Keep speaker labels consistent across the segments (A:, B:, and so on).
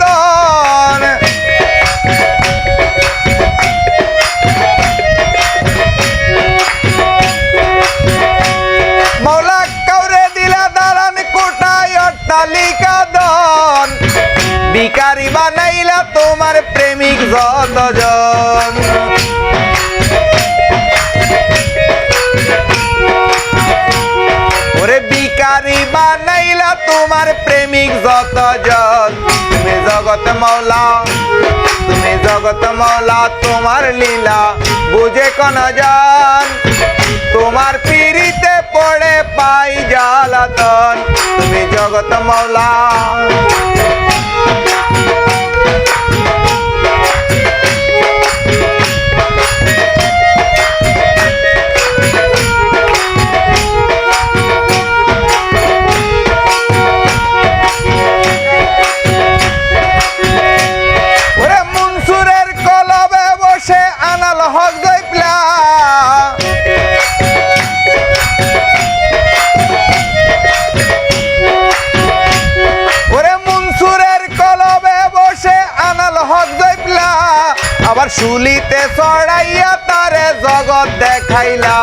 A: দন মৌলা দিলা দালান কোটায় অট্টালিকা বিকারি বানাইলা তোমার প্রেমিক যতজন। ওরে বিকারি বানাইলা তোমার প্রেমিক যতজন তুমি জগত মৌলা, তুমি জগত মৌলা, তোমার লীলা বুঝে কোন জান? তোমার পিড়িতে পড়ে পাই জালাতন তুমি জগত মৌলা হক দইপলা ওরে মনসুরের কলবে বসে আনাল হক দইপলা আবার শুলিতে চড়াইয়া তারে জগৎ দেখাইলা।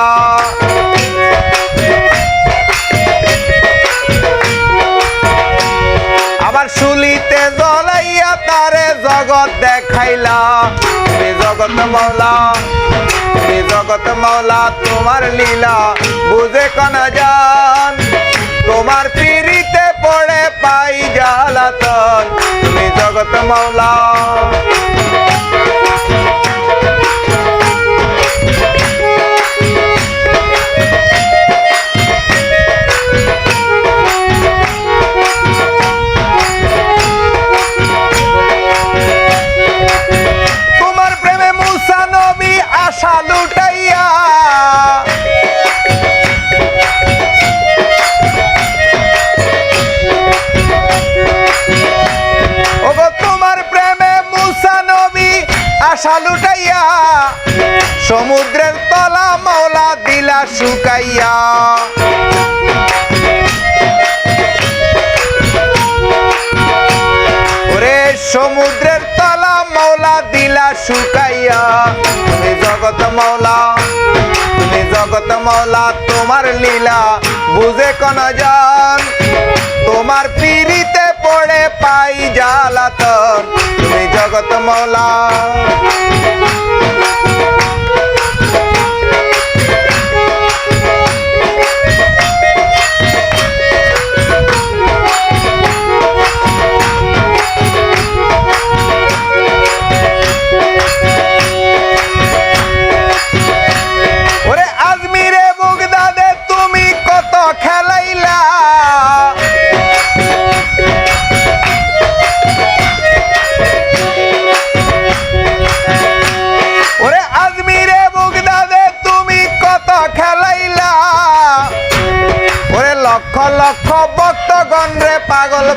A: আবার শুলিতে জ্বলাইয়া তারে জগৎ দেখাইলা। জগৎ মৌলা। হে জগত মৌলা, তোমার লীলা বুঝে কন জান। তোমার পিড়িতে পড়ে পাই জালাতন তুমি জগত মৌলা সমুদ্রের তলা মাওলা দিলা শুকাইয়া। ওরে সমুদ্রের তলা মাওলা দিলা শুকাইয়া, তুমি জগত মাওলা, তুমি জগত মাওলা, তোমার লীলা বুঝে কোন জান। তোমার পিড়িতে পড়ে পাই জ্বালাতন তুমি জগত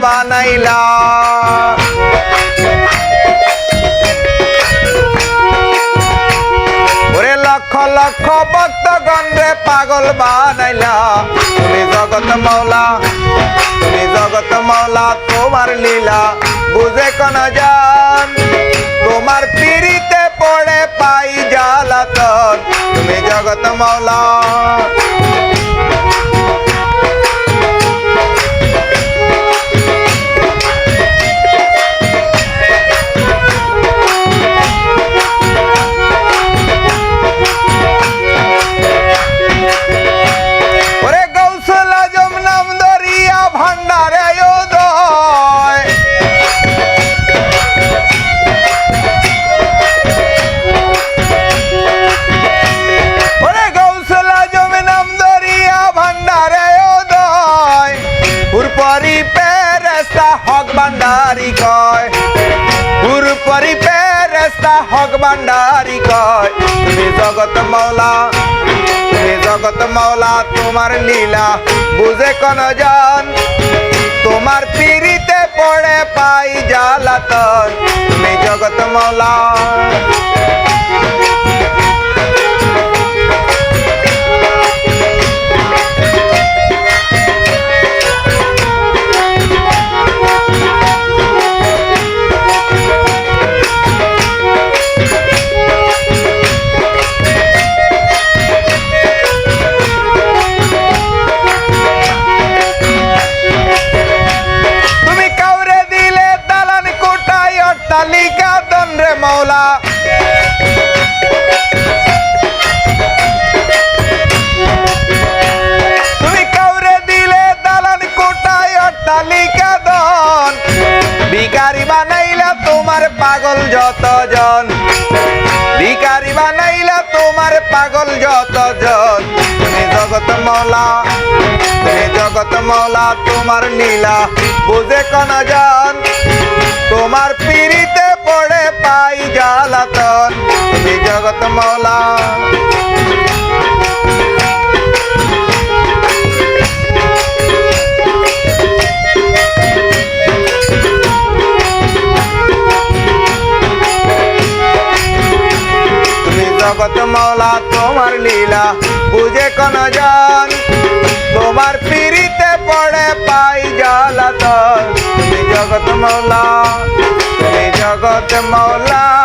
A: বানাইলা। ওরে লক্ষ লক্ষ ভক্তগণ রে পাগল বানাইলা। তুমি জগত মৌলা, তুমি জগত মৌলা, তোমার লীলা বুঝে কোন জান? তোমার পিড়িতে পড়ে পাই জ্বালাতন, তুমি জগত মৌলা। পুরপরি পেরেস্তা হক ভান্ডারি কয়। জগত মৌলা, তুমি জগত মৌলা, তোমার লীলা বুঝে কোন জন? তোমার পিড়িতে পড়ে পাই জালাতন তুমি জগত মৌলা যত জন ভিকারি বানাইলা তোমার পাগল যত জন তুমি জগত মলা, তুমি জগত মলা, তোমার নীলা, বুঝে কনা জান জগৎ মাওলা, তোমার লীলা, বুঝে কোন জান। তোমার পিড়িতে পড়ে পাই জ্বালাতন। জগৎ মাওলা তুমি জগৎ মাওলা।